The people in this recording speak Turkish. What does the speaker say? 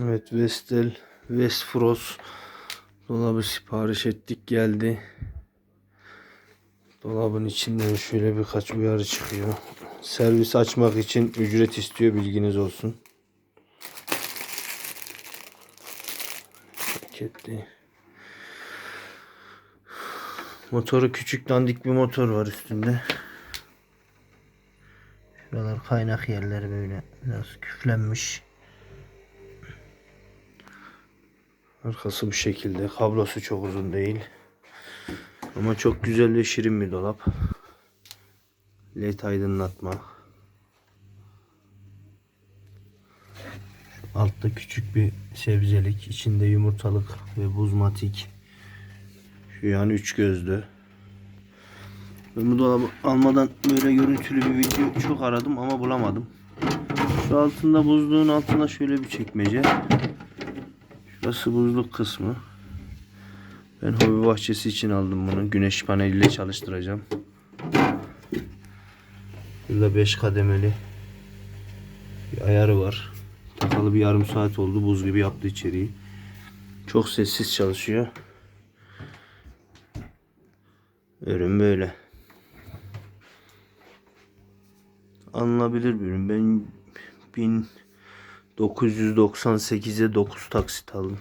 Evet Vestel Westfros dolabı sipariş ettik geldi. Dolabın içinden şöyle birkaç uyarı çıkıyor. Servis açmak için ücret istiyor bilginiz olsun. Paketli. Motoru küçük dandik bir motor var üstünde. Şuralar kaynak yerleri böyle biraz küflenmiş. Arkası bu şekilde. Kablosu çok uzun değil. Ama çok güzel ve şirin bir dolap. LED aydınlatma. Altta küçük bir sebzelik. içinde yumurtalık ve buzmatik. Şu yani üç gözlü. Ben bu dolabı almadan böyle görüntülü bir video çok aradım ama bulamadım. Şu altında buzluğun altında şöyle bir çekmece. Burası buzluk kısmı. Ben hobi bahçesi için aldım bunu. Güneş paneliyle çalıştıracağım. Burada 5 kademeli bir ayarı var. Takalı bir yarım saat oldu. Buz gibi yaptı içeriği. Çok sessiz çalışıyor. Ürün böyle. Alınabilir bir ürün. Ben 1998'e 9 taksit aldım.